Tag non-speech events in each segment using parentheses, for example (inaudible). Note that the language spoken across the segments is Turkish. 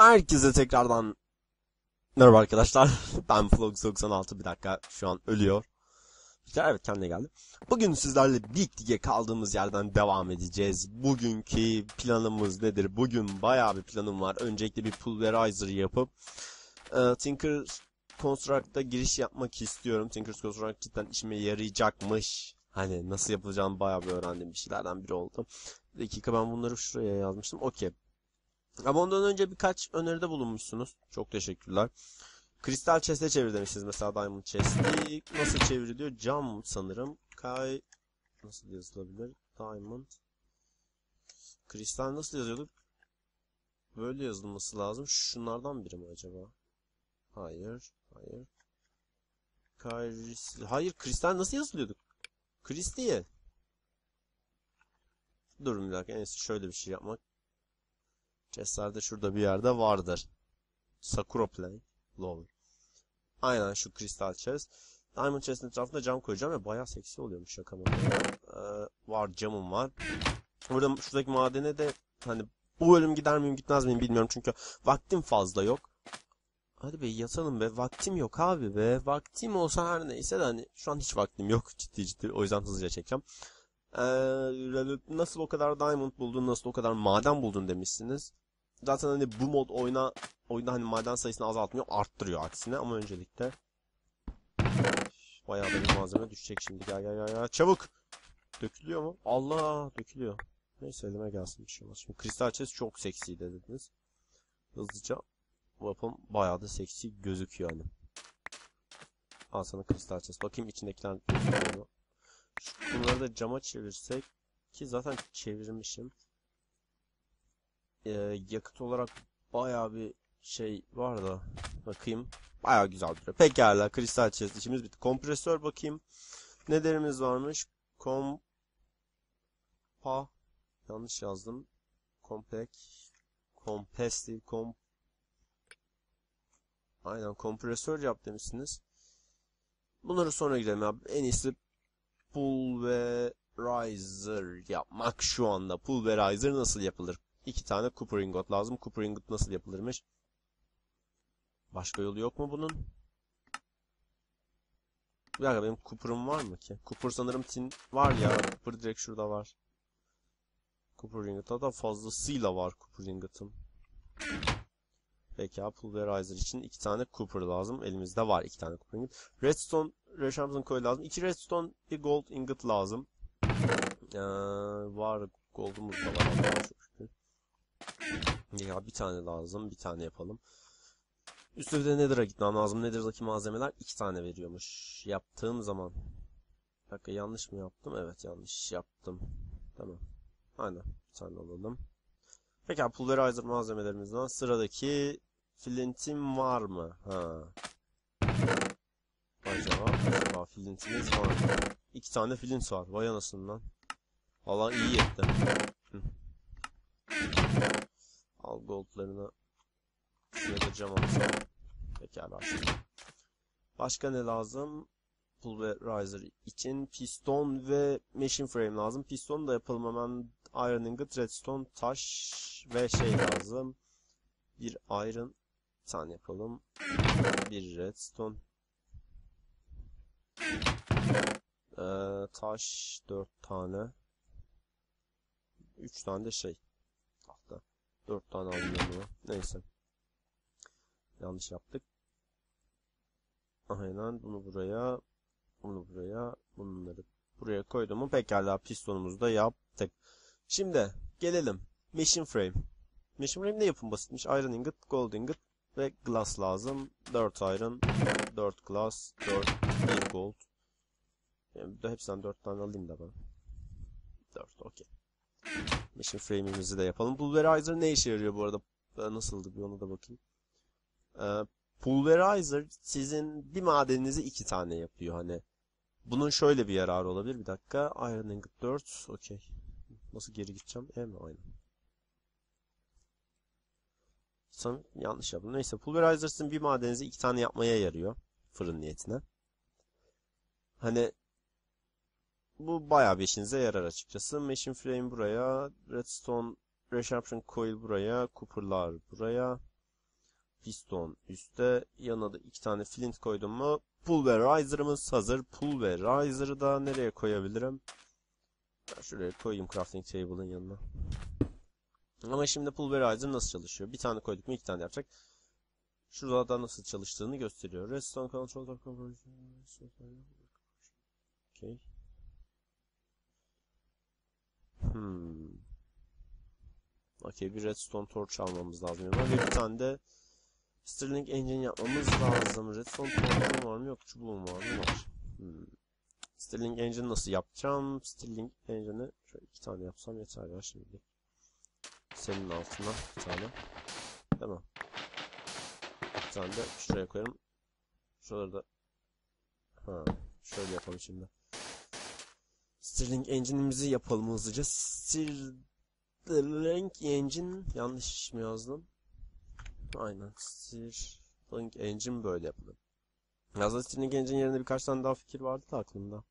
Herkese tekrardan merhaba arkadaşlar. (laughs) Ben Flog96 bir dakika şu an ölüyor. Evet kendine geldi. Bugün sizlerle Big Dig'e kaldığımız yerden devam edeceğiz. Bugünkü planımız nedir? Bugün bayağı bir planım var. Öncelikle bir pulverizer yapıp e, Tinker Construct'a giriş yapmak istiyorum. Tinker Construct cidden işime yarayacakmış. Hani nasıl yapılacağını bayağı bir öğrendiğim bir şeylerden biri oldu. Bir dakika ben bunları şuraya yazmıştım. Okey. Ama ondan önce birkaç öneride bulunmuşsunuz. Çok teşekkürler. Kristal chest'e çevir demişsiniz mesela Diamond chest'i. Nasıl çevriliyor? Cam sanırım. Kay nasıl yazılabilir? Diamond. Kristal nasıl yazıyorduk? Böyle yazılması lazım. Şunlardan biri mi acaba? Hayır. Hayır. Kay Hayır, kristal nasıl yazılıyorduk? Kristiye. Durun bir dakika. En şöyle bir şey yapmak. Chest'lerde şurada bir yerde vardır. Sakura Play. Lol. Aynen şu kristal chest. Diamond chest'in etrafında cam koyacağım ve bayağı seksi oluyormuş şaka mı? Ee, var camım var. Burada şuradaki madene de hani bu bölüm gider miyim gitmez miyim bilmiyorum çünkü vaktim fazla yok. Hadi be yatalım be vaktim yok abi be. Vaktim olsa her neyse de hani şu an hiç vaktim yok (laughs) ciddi ciddi o yüzden hızlıca çekeceğim. Ee, nasıl o kadar diamond buldun, nasıl o kadar maden buldun demişsiniz. Zaten hani bu mod oyuna oyunda hani maden sayısını azaltmıyor, arttırıyor aksine ama öncelikle bayağı bir malzeme düşecek şimdi. Gel gel gel gel. Çabuk. Dökülüyor mu? Allah dökülüyor. Neyse elime gelsin bir şey olmaz. Şimdi kristal chest çok seksi dediniz. Hızlıca weapon bayağı da seksi gözüküyor hani. Al sana kristal chest. Bakayım içindekiler? Bunları da cama çevirsek ki zaten çevirmişim. Ee, yakıt olarak bayağı bir şey var da bakayım. Bayağı güzel duruyor. Pekala kristal chest işimiz bitti. Kompresör bakayım. Ne derimiz varmış? Kompa yanlış yazdım. Komplek Compestive kom Aynen kompresör yap demişsiniz. Bunları sonra gidelim abi. En iyisi pulverizer yapmak şu anda. Pulverizer nasıl yapılır? İki tane copper ingot lazım. Copper ingot nasıl yapılırmış? Başka yolu yok mu bunun? Bir dakika benim copper'ım var mı ki? Copper sanırım tin var ya. Copper direkt şurada var. Copper ingot'a da fazlasıyla var copper ingot'ım. Peki pulverizer için iki tane copper lazım. Elimizde var iki tane copper ingot. Redstone Reshamson coil lazım. İki redstone bir gold ingot lazım. Ee, var gold'umuz da var. Ya bir tane lazım. Bir tane yapalım. Üstüne de Nether'a gitmem lazım. Nether'daki malzemeler iki tane veriyormuş. Yaptığım zaman. Bir dakika yanlış mı yaptım? Evet yanlış yaptım. Tamam. Aynen. Bir tane alalım. Peki pulverizer malzemelerimizden sıradaki flintim var mı? Ha. Acaba, acaba flintimiz var mı? İki tane flint var. Vay anasından. Valla iyi yetti. Al goldlarını. Şuraya da cam alsam. Pekala. Başka ne lazım? Pulverizer için piston ve machine frame lazım. Piston da yapalım hemen. Iron ingot, redstone, taş ve şey lazım. Bir iron tane yapalım. Bir redstone. Ee, taş dört tane. Üç tane de şey. Tahta. Dört tane aldım yanıma. Neyse. Yanlış yaptık. Aynen bunu buraya. Bunu buraya. Bunları buraya koydum pekala pistonumuzu da yaptık. Şimdi gelelim. Machine frame. Machine frame ne yapım basitmiş? Iron ingot, gold ingot ve glass lazım. 4 iron, 4 glass, 4 1 gold. Yani de hepsinden 4 tane alayım da ben. 4 okey. Machine frame'imizi de yapalım. Pulverizer ne işe yarıyor bu arada? Nasıldı bir ona da bakayım. Ee, pulverizer sizin bir madeninizi iki tane yapıyor hani. Bunun şöyle bir yararı olabilir. Bir dakika. Iron ingot 4. Okey. Nasıl geri gideceğim? E mi? Aynen. Sanırım yanlış yaptım. Neyse. Pulverizer sizin bir madeninizi iki tane yapmaya yarıyor. Fırın niyetine. Hani bu bayağı bir işinize yarar açıkçası. Machine frame buraya. Redstone Resharption coil buraya. Cooper'lar buraya. piston üstte. Yanına da iki tane flint koydum mu pulverizer'ımız hazır. Pulverizer'ı da nereye koyabilirim? Ben şuraya koyayım crafting table'ın yanına. Ama şimdi pulverizer nasıl çalışıyor? Bir tane koyduk mu iki tane yapacak. Şurada da nasıl çalıştığını gösteriyor. Redstone control Okay. Hmm. Okey bir redstone torch almamız lazım. Ama bir tane de Stirling engine yapmamız lazım. Redstone torch'um var mı? Yok çubuğum var mı? Var. Hmm. Stirling engine nasıl yapacağım? Stirling engine'i şöyle iki tane yapsam yeter ya şimdi. Senin altına bir tane. Değil mi? Bir tane de şuraya koyarım. Şuraları da ha, şöyle yapalım şimdi. Stirling engine'imizi yapalım hızlıca. Stirling engine yanlış mı yazdım? Aynen. Stirling engine böyle yapılır. Yazda Stirling engine yerine birkaç tane daha fikir vardı da aklımda.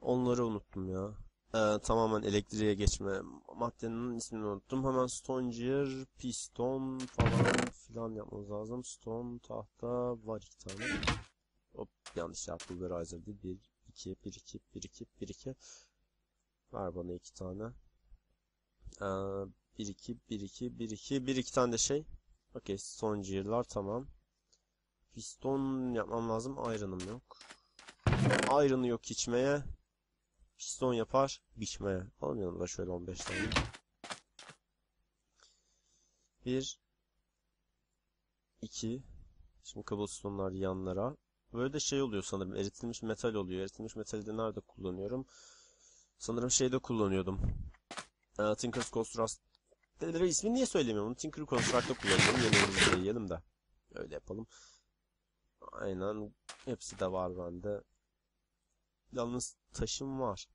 Onları unuttum ya. Ee, tamamen elektriğe geçme. Maddenin ismini unuttum. Hemen stonegear, piston falan filan yapmamız lazım. Stone, tahta var iki tane. Hop yanlış yaptım. Değil. Bir, iki, bir, iki, bir, iki, bir, iki. Ver bana iki tane. Ee, bir, iki, bir, iki, bir, iki, bir, iki tane de şey. Okey, stonegear'lar tamam. Piston yapmam lazım. Iron'ım yok. Iron'ı yok içmeye. Piston yapar, biçmeye. Alalım yanımda şöyle 15 tane. Bir, iki. Şimdi cobblestone'lar yanlara. Böyle de şey oluyor sanırım. Eritilmiş metal oluyor. Eritilmiş metali de nerede kullanıyorum? Sanırım şeyde kullanıyordum. Ee, Tinker's Construct. Dedeleri ismini niye söylemiyorum? Tinker Construct'ta kullanıyorum. Yemeğimizi de yiyelim de. Öyle yapalım. Aynen. Hepsi de var bende. Yalnız taşım var.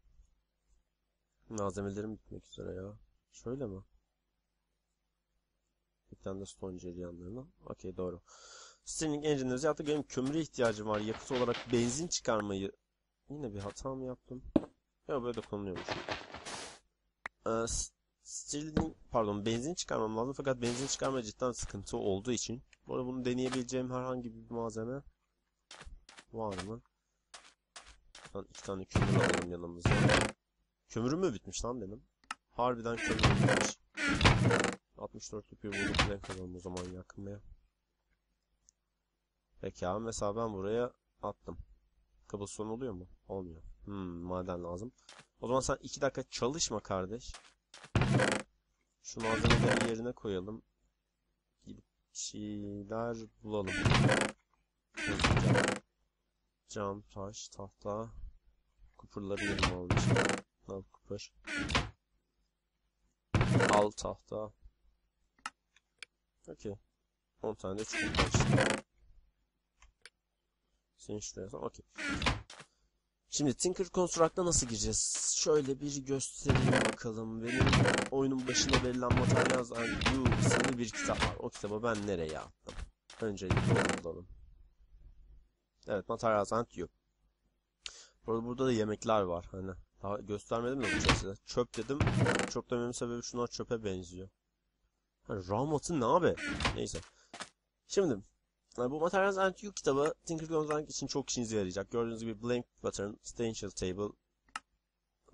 Malzemelerim bitmek üzere ya. Şöyle mi? Bir tane de stone yanlarına. Okey doğru. Stirling engine'imizi yaptık. Benim kömüre ihtiyacım var. Yakıt olarak benzin çıkarmayı... Yine bir hata mı yaptım? Ya böyle konuluyormuş. Ee, Stirling... Pardon benzin çıkarmam lazım. Fakat benzin çıkarma cidden sıkıntı olduğu için. Bu arada bunu deneyebileceğim herhangi bir malzeme var mı? Lan iki tane kömür alalım yanımıza. Kömürüm mü bitmiş lan benim? Harbiden kömür bitmiş. 64'lük bir bulduk renk alalım o zaman yakmaya. Peki abi mesela ben buraya attım. Cobblestone oluyor mu? Olmuyor. Hmm maden lazım. O zaman sen 2 dakika çalışma kardeş. Şu malzemeleri yerine koyalım. Gidip şeyler bulalım. Cam, taş, tahta. Kupurları yerine almış. Al kupur. Al tahta. Okey. 10 tane de çubuk işte. Seni şuraya son. Okey. Şimdi Tinker Construct'a nasıl gireceğiz? Şöyle bir göstereyim bakalım. Benim oyunun başında verilen materyal You isimli bir kitap var. O kitabı ben nereye attım? Öncelikle onu bulalım. Evet Materials and You. Burada, burada da yemekler var. Hani daha göstermedim de bu size. Çöp dedim. Çöp dememin sebebi şunlar çöpe benziyor. Hani raw ne abi? Neyse. Şimdi bu Materials and You kitabı Tinker Gonzalez için çok işinize yarayacak. Gördüğünüz gibi Blank Pattern, Stencil Table,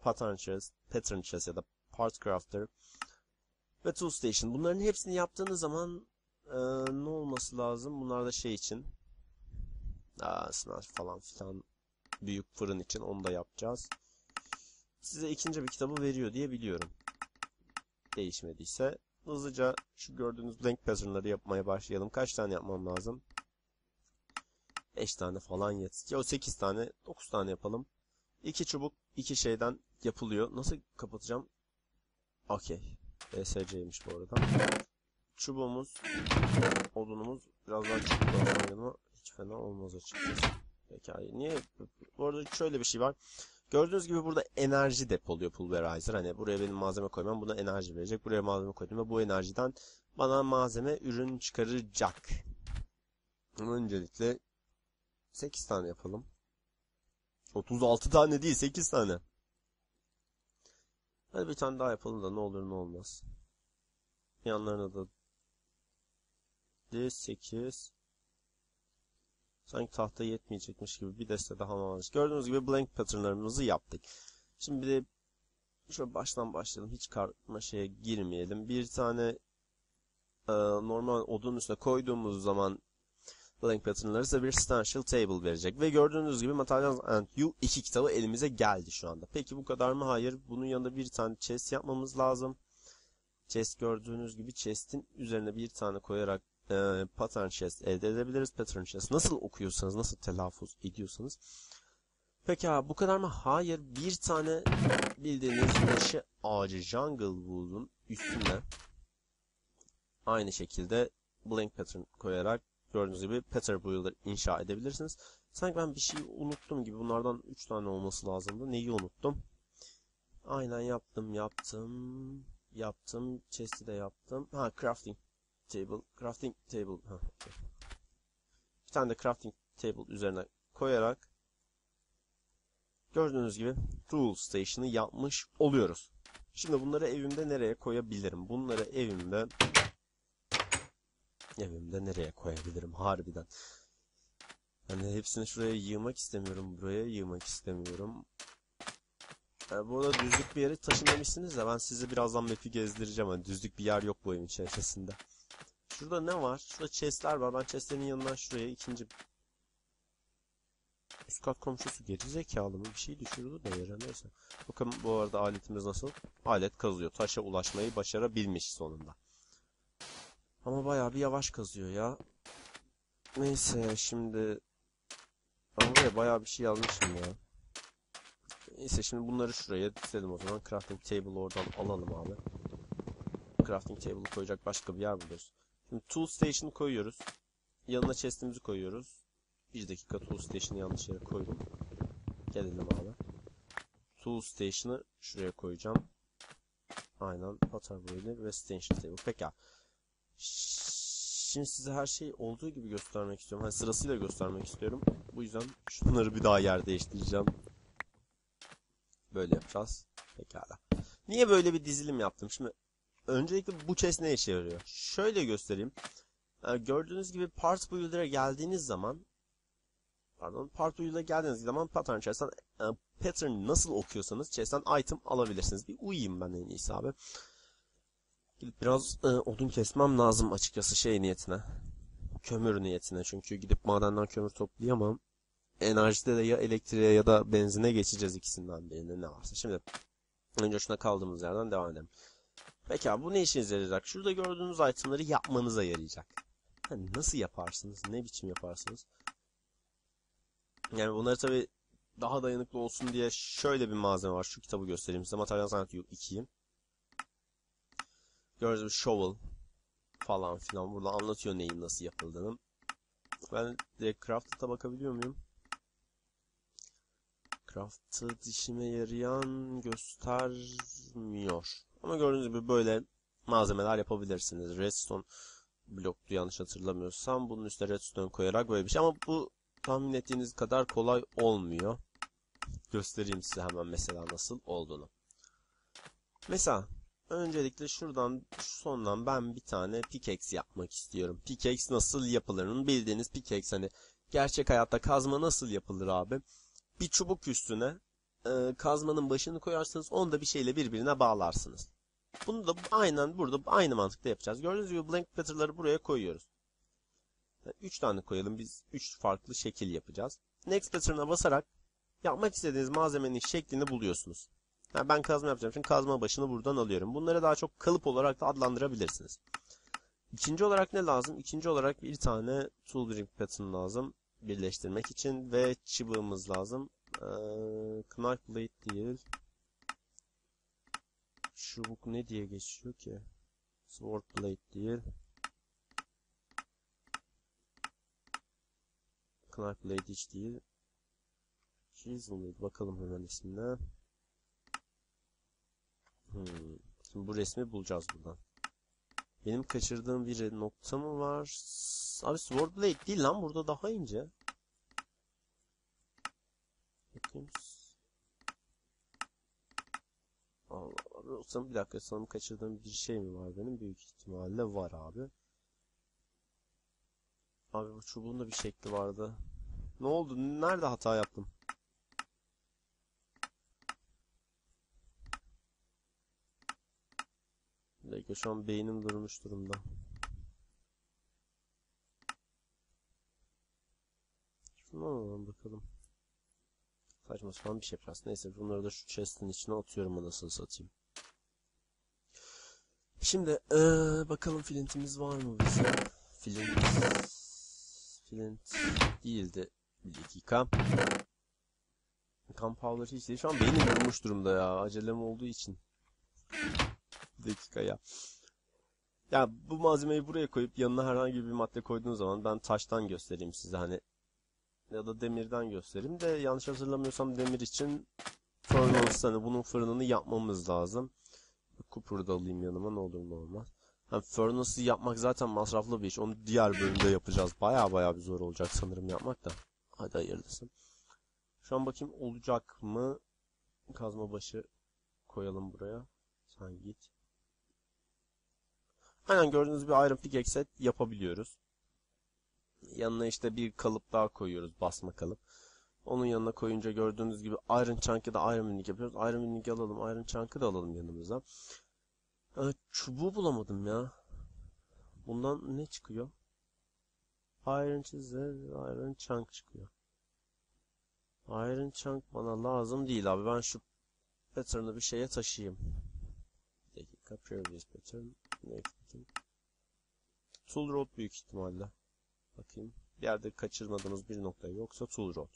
Pattern Chest, Pattern Chest ya da Part Crafter ve Tool Station. Bunların hepsini yaptığınız zaman e, ne olması lazım? Bunlar da şey için Aa, sınav falan filan büyük fırın için onu da yapacağız. Size ikinci bir kitabı veriyor diye biliyorum. Değişmediyse hızlıca şu gördüğünüz blank pattern'ları yapmaya başlayalım. Kaç tane yapmam lazım? 5 tane falan yetiyor. 8 tane, 9 tane yapalım. 2 çubuk, 2 şeyden yapılıyor. Nasıl kapatacağım? Okey. ESC'ymiş bu arada. Çubuğumuz, odunumuz biraz daha çubuk hiç fena olmaz açıkçası. Peki niye? Bu arada şöyle bir şey var. Gördüğünüz gibi burada enerji depoluyor pulverizer. Hani buraya benim malzeme koymam buna enerji verecek. Buraya malzeme koydum ve bu enerjiden bana malzeme ürün çıkaracak. Öncelikle 8 tane yapalım. 36 tane değil 8 tane. Hadi bir tane daha yapalım da ne olur ne olmaz. Yanlarına da 7, 8. Sanki tahta yetmeyecekmiş gibi bir deste daha varmış. Gördüğünüz gibi blank patternlarımızı yaptık. Şimdi bir de şöyle baştan başlayalım. Hiç karmaşaya girmeyelim. Bir tane e, normal odun üstüne koyduğumuz zaman blank patternları size bir substantial table verecek. Ve gördüğünüz gibi Materials and You iki kitabı elimize geldi şu anda. Peki bu kadar mı? Hayır. Bunun yanında bir tane chest yapmamız lazım. Chest gördüğünüz gibi chest'in üzerine bir tane koyarak e, pattern chest elde edebiliriz. Pattern chest nasıl okuyorsanız, nasıl telaffuz ediyorsanız. Peki ha bu kadar mı? Hayır. Bir tane bildiğiniz meşe ağacı jungle wool'un üstüne aynı şekilde blank pattern koyarak gördüğünüz gibi pattern builder inşa edebilirsiniz. Sanki ben bir şey unuttum gibi. Bunlardan 3 tane olması lazımdı. Neyi unuttum? Aynen yaptım, yaptım. Yaptım. Chest'i de yaptım. Ha crafting table. Crafting table. Bir tane de crafting table üzerine koyarak gördüğünüz gibi tool station'ı yapmış oluyoruz. Şimdi bunları evimde nereye koyabilirim? Bunları evimde evimde nereye koyabilirim harbiden? Hani hepsini şuraya yığmak istemiyorum. Buraya yığmak istemiyorum. Yani bu arada düzlük bir yere taşınmamışsınız da ben size birazdan map'i gezdireceğim. Hani düzlük bir yer yok bu evin içerisinde. Şurada ne var? Şurada chestler var. Ben chestlerin yanından şuraya ikinci üst kat komşusu geri zekalı mı? Bir şey düşürdü de yere neyse. Bakın bu arada aletimiz nasıl? Alet kazıyor. Taşa ulaşmayı başarabilmiş sonunda. Ama bayağı bir yavaş kazıyor ya. Neyse şimdi ben buraya bayağı bir şey yazmışım ya. Neyse şimdi bunları şuraya dizelim o zaman. Crafting table oradan alalım abi. Crafting table koyacak başka bir yer buluyoruz. Şimdi tool station koyuyoruz. Yanına chest'imizi koyuyoruz. Bir dakika tool station'ı yanlış yere koydum. Gelelim abi. Tool station'ı şuraya koyacağım. Aynen. Pattern böyle ve station table. Pekala. Şimdi size her şey olduğu gibi göstermek istiyorum. Hani sırasıyla göstermek istiyorum. Bu yüzden şunları bir daha yer değiştireceğim. Böyle yapacağız. Pekala. Niye böyle bir dizilim yaptım? Şimdi öncelikle bu chest ne işe yarıyor? Şöyle göstereyim. Yani gördüğünüz gibi part builder'a geldiğiniz zaman pardon part builder'a geldiğiniz zaman pattern chest'ten e, pattern nasıl okuyorsanız chest'ten item alabilirsiniz. Bir uyuyayım ben en iyisi abi. Biraz e, odun kesmem lazım açıkçası şey niyetine. Kömür niyetine. Çünkü gidip madenden kömür toplayamam. Enerjide de ya elektriğe ya da benzine geçeceğiz ikisinden birine ne varsa. Şimdi önce şuna kaldığımız yerden devam edelim. Peki bu ne işinize yarayacak? Şurada gördüğünüz itemları yapmanıza yarayacak. Hani nasıl yaparsınız? Ne biçim yaparsınız? Yani bunları tabi daha dayanıklı olsun diye şöyle bir malzeme var. Şu kitabı göstereyim size. Material Science 2'yi. Gördüğünüz shovel falan filan. Burada anlatıyor neyin nasıl yapıldığını. Ben direkt Crafted'a bakabiliyor muyum? Crafted işime yarayan göstermiyor. Ama gördüğünüz gibi böyle malzemeler yapabilirsiniz. Redstone bloktu yanlış hatırlamıyorsam. Bunun üstüne redstone koyarak böyle bir şey. Ama bu tahmin ettiğiniz kadar kolay olmuyor. Göstereyim size hemen mesela nasıl olduğunu. Mesela öncelikle şuradan şu sondan ben bir tane pickaxe yapmak istiyorum. Pickaxe nasıl yapılır? Bildiğiniz pickaxe hani gerçek hayatta kazma nasıl yapılır abi? Bir çubuk üstüne e, kazmanın başını koyarsınız onu da bir şeyle birbirine bağlarsınız. Bunu da aynen burada aynı mantıkta yapacağız. Gördüğünüz gibi blank pattern'ları buraya koyuyoruz. 3 tane koyalım. Biz 3 farklı şekil yapacağız. Next pattern'a basarak yapmak istediğiniz malzemenin şeklini buluyorsunuz. Yani ben kazma yapacağım için kazma başını buradan alıyorum. Bunları daha çok kalıp olarak da adlandırabilirsiniz. İkinci olarak ne lazım? İkinci olarak bir tane tool ring pattern lazım. Birleştirmek için ve çubuğumuz lazım. Ee, knife blade değil. Çubuk ne diye geçiyor ki? Sword blade değil. Knife blade hiç değil. Chisel mıydı? Bakalım hemen ismine. Hmm. Şimdi bu resmi bulacağız buradan. Benim kaçırdığım bir nokta mı var? Abi Sword Blade değil lan burada daha ince. Bakayım. Allah Allah. Sanırım bir dakika sanırım kaçırdığım bir şey mi var benim? Büyük ihtimalle var abi. Abi bu çubuğun da bir şekli vardı. Ne oldu? Nerede hata yaptım? Bir dakika şu an beynim durmuş durumda. Şuna alalım bakalım. Saçma sapan bir şey yapacağız. Neyse bunları da şu chest'in içine atıyorum anasını satayım. Şimdi eee, bakalım flintimiz var mı bize? Flint. Flint değildi. Bir dakika. Gunpowder hiç değil. Şu an beynim durmuş durumda ya. Acelem olduğu için. Bir dakika ya. Ya bu malzemeyi buraya koyup yanına herhangi bir madde koyduğunuz zaman ben taştan göstereyim size hani ya da demirden göstereyim de yanlış hatırlamıyorsam demir için furnace hani bunun fırınını yapmamız lazım. Cooper'ı da alayım yanıma ne olur ne olmaz. Hani furnace'ı yapmak zaten masraflı bir iş. Onu diğer bölümde yapacağız. Baya baya bir zor olacak sanırım yapmak da. Hadi hayırlısı. Şu an bakayım olacak mı? Kazma başı koyalım buraya. Sen git. Aynen gördüğünüz bir Iron Pickaxe yapabiliyoruz. Yanına işte bir kalıp daha koyuyoruz. Basma kalıp. Onun yanına koyunca gördüğünüz gibi Iron Chunk'ı da Iron Winning yapıyoruz. Iron Winning alalım. Iron Chunk'ı da alalım yanımıza. Evet, çubuğu bulamadım ya. Bundan ne çıkıyor? Iron Chisel, Iron Chunk çıkıyor. Iron Chunk bana lazım değil abi. Ben şu pattern'ı bir şeye taşıyayım. Bir dakika. Previous pattern. Next pattern. Tool Road büyük ihtimalle. Bakayım. Bir yerde kaçırmadığımız bir nokta yoksa Tool Road.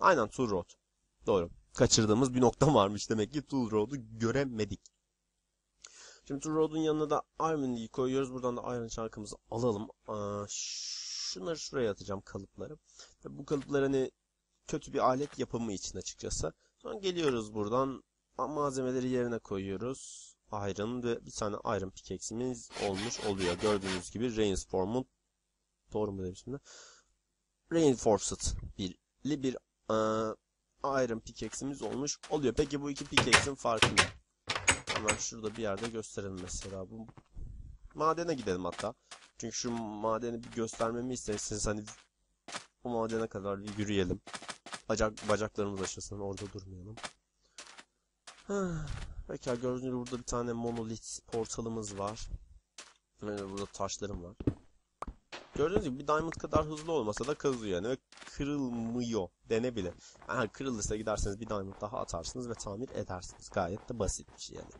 Aynen Tool Road. Doğru. Kaçırdığımız bir nokta (laughs) varmış demek ki Tool Road'u göremedik. Şimdi Tool Road'un yanına da Iron koyuyoruz. Buradan da Iron Chunk'ımızı alalım. Aa, şunları şuraya atacağım kalıpları. Tabii bu kalıplar hani kötü bir alet yapımı için açıkçası. Sonra geliyoruz buradan malzemeleri yerine koyuyoruz. Iron ve bir tane Iron pickaxe'imiz olmuş oluyor. Gördüğünüz gibi Rainsform'un doğru mu dedim şimdi? Reinforced birli bir uh, Iron pickaxe'imiz olmuş oluyor. Peki bu iki pickaxe'in farkı ne? Hemen şurada bir yerde gösterelim mesela. Bu madene gidelim hatta. Çünkü şu madeni bir göstermemi isterseniz hani bu madene kadar bir yürüyelim. Bacak, bacaklarımız aşısın orada durmayalım. (sighs) Peki gördüğünüz gibi burada bir tane monolit portalımız var. Burada taşlarım var. Gördüğünüz gibi bir diamond kadar hızlı olmasa da kazıyor yani ve kırılmıyor denebilir. Yani kırılırsa giderseniz bir diamond daha atarsınız ve tamir edersiniz. Gayet de basit bir şey yani.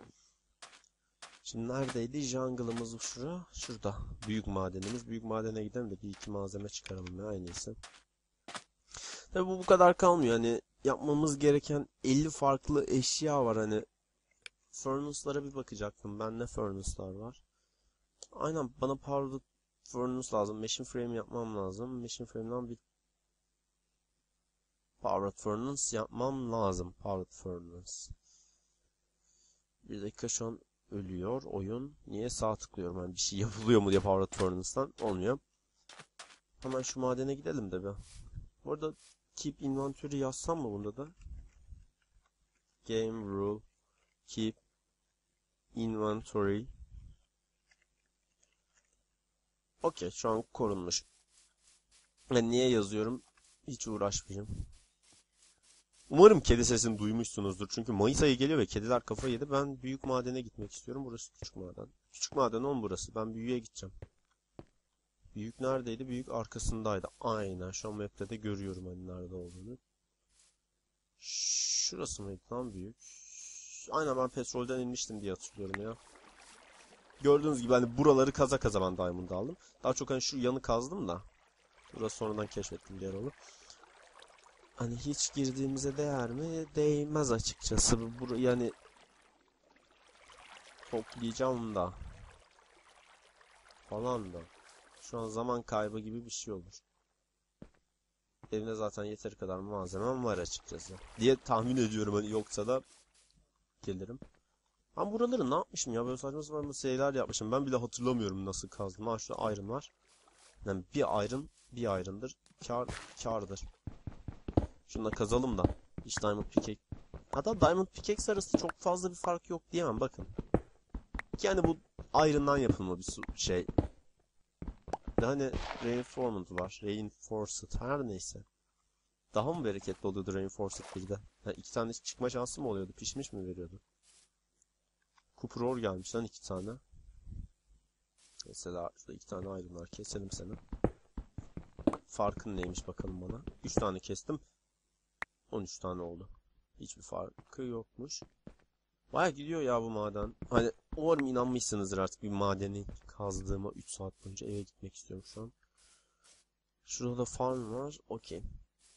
Şimdi neredeydi? Jungle'ımız şura. Şurada. Büyük madenimiz. Büyük madene gidelim de bir iki malzeme çıkaralım ya en iyisi. Tabi bu bu kadar kalmıyor. Hani yapmamız gereken 50 farklı eşya var. Hani furnace'lara bir bakacaktım. Bende furnace'lar var. Aynen bana powered furnace lazım. Machine frame yapmam lazım. Machine frame'den bir powered furnace yapmam lazım. Powered furnace. Bir dakika şu an ölüyor oyun. Niye sağ tıklıyorum? Yani bir şey (laughs) yapılıyor mu diye powered furnace'dan olmuyor. Hemen şu madene gidelim de bir. Bu keep inventory yazsam mı bunda da? Game rule keep inventory Okey şu an korunmuş. Ben niye yazıyorum? Hiç uğraşmayayım. Umarım kedi sesini duymuşsunuzdur. Çünkü Mayıs ayı geliyor ve kediler kafa yedi. Ben büyük madene gitmek istiyorum. Burası küçük maden. Küçük maden on burası. Ben büyüğe gideceğim. Büyük neredeydi? Büyük arkasındaydı. Aynen. Şu an map'te de görüyorum hani nerede olduğunu. Şurası mıydı lan büyük? Aynen ben petrolden inmiştim diye hatırlıyorum ya. Gördüğünüz gibi hani buraları kaza kaza ben diamond aldım. Daha çok hani şu yanı kazdım da. Burası sonradan keşfettim diğer onu. Hani hiç girdiğimize değer mi? Değmez açıkçası. Bur yani toplayacağım da falan da. Şu an zaman kaybı gibi bir şey olur. Evimde zaten yeteri kadar malzemem var açıkçası. Diye tahmin ediyorum hani yoksa da gelirim. Ben buraları ne yapmışım ya böyle saçma sapan şeyler yapmışım. Ben bile hatırlamıyorum nasıl kazdım. Ha şurada var. Yani bir iron bir iron'dır. Kar kardır. Şunu da kazalım da. Hiç diamond pickaxe. Hatta diamond pickaxe arası çok fazla bir fark yok diyemem bakın. Yani bu iron'dan yapılma bir şey. de hani Reinforcement var. Reinforced her neyse. Daha mı bereketli oluyordu Reinforced bir de? Ha, iki tane çıkma şansı mı oluyordu? Pişmiş mi veriyordu? Kupror gelmiş lan iki tane. Mesela şurada iki tane ayrımlar keselim seni. Farkın neymiş bakalım bana. Üç tane kestim. 13 tane oldu. Hiçbir farkı yokmuş. Baya gidiyor ya bu maden. Hani umarım inanmışsınızdır artık bir madeni kazdığıma 3 saat boyunca eve gitmek istiyorum şu an. Şurada da farm var. Okey.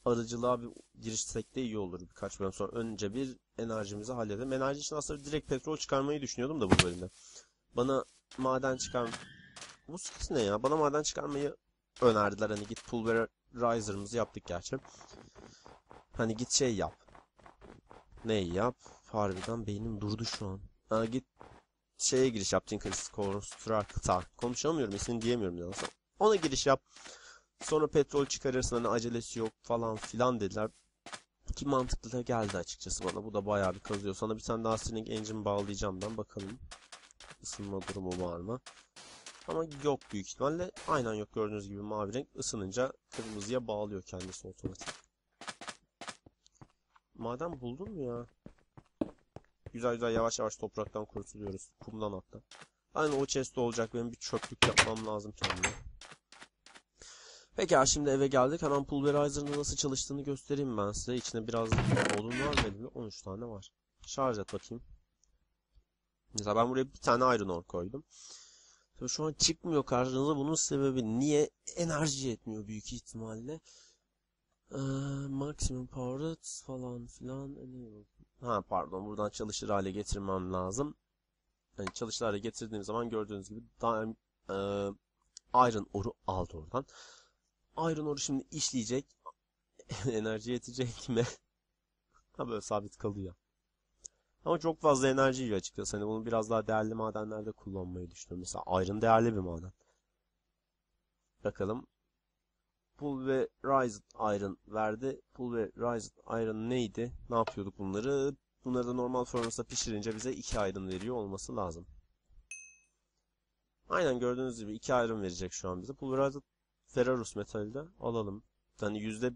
Arıcılığa bir girişsek de iyi olur birkaç bölüm sonra. Önce bir enerjimizi halledelim. Enerji için aslında direkt petrol çıkarmayı düşünüyordum da bu bölümde. Bana maden çıkar... Bu ses ne ya? Bana maden çıkarmayı önerdiler. Hani git pulverizer'ımızı yaptık gerçi. Hani git şey yap. Neyi yap? Harbiden beynim durdu şu an. Ha, git şeye giriş yap. Tinker's Construct'a. Konuşamıyorum. ismini diyemiyorum. Ona giriş yap. Sonra petrol çıkarırsın. Hani acelesi yok falan filan dediler. Ki mantıklı da geldi açıkçası bana. Bu da bayağı bir kazıyor. Sana bir tane daha String Engine bağlayacağım ben. Bakalım. Isınma durumu var mı? Ama yok büyük ihtimalle. Aynen yok gördüğünüz gibi mavi renk ısınınca kırmızıya bağlıyor kendisi otomatik. Maden buldun mu ya? Güzel güzel yavaş yavaş topraktan kurtuluyoruz. Kumdan hatta. Aynı o chest olacak. Benim bir çöplük yapmam lazım kendime. Peki şimdi eve geldik. Hemen pulverizer'ın nasıl çalıştığını göstereyim ben size. İçine biraz odun var mı elimde? 13 tane var. Şarj et bakayım. Mesela ben buraya bir tane iron ore koydum. Tabii şu an çıkmıyor karşınıza. Bunun sebebi niye? Enerji yetmiyor büyük ihtimalle. Ee, maximum power falan filan. Ha pardon buradan çalışır hale getirmem lazım. Yani çalışır hale getirdiğim zaman gördüğünüz gibi daim e, iron ore'u aldı oradan. Iron ore'u şimdi işleyecek. (laughs) enerji yetecek mi? (laughs) ha böyle sabit kalıyor. Ama çok fazla enerji yiyor açıkçası. Hani bunu biraz daha değerli madenlerde kullanmayı düşünüyorum. Mesela iron değerli bir maden. Bakalım. Pulverized Iron verdi. Pulverized Iron neydi? Ne yapıyorduk bunları? Bunları da normal furnace'da pişirince bize 2 iron veriyor olması lazım. Aynen gördüğünüz gibi 2 iron verecek şu an bize. Pulverized Ferrarus metali de alalım. Yani yüzde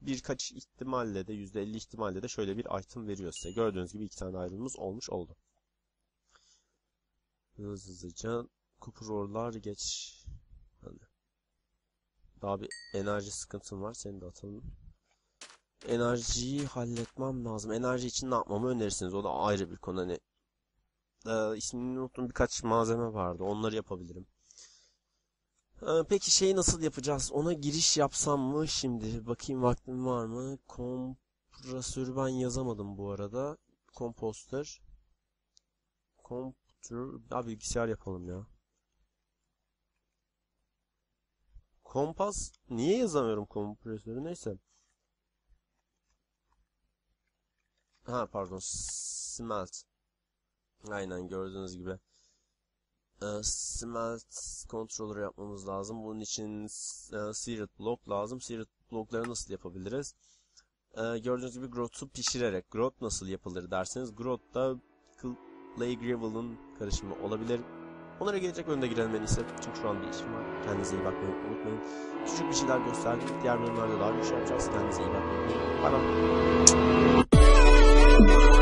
birkaç ihtimalle de yüzde 50 ihtimalle de şöyle bir item veriyor size. Gördüğünüz gibi iki tane iron'ımız olmuş oldu. Hızlıca kupurorlar geç. Hani daha bir enerji sıkıntım var. Seni de atalım. Enerjiyi halletmem lazım. Enerji için ne yapmamı önerirsiniz? O da ayrı bir konu. Hani e, ismini unuttum birkaç malzeme vardı. Onları yapabilirim. E, peki şeyi nasıl yapacağız? Ona giriş yapsam mı şimdi? Bakayım vaktim var mı? Kompresörü ben yazamadım bu arada. Komposter. Komputer. Ya bilgisayar yapalım ya. Kompas niye yazamıyorum kompresörü neyse. Ha pardon smelt. Aynen gördüğünüz gibi. E, smelt controller yapmamız lazım. Bunun için e, seared block lazım. Seared blockları nasıl yapabiliriz? E, gördüğünüz gibi growth'u pişirerek. Growth nasıl yapılır derseniz growth da clay gravel'ın karışımı olabilir. Onlara gelecek bölümde girelim en iyisi. Çünkü şu an bir işim var. Kendinize iyi bakmayı unutmayın. Küçük bir şeyler gösterdim. Diğer bölümlerde daha bir şey yapacağız. Kendinize iyi bakmayı unutmayın. Bay bay.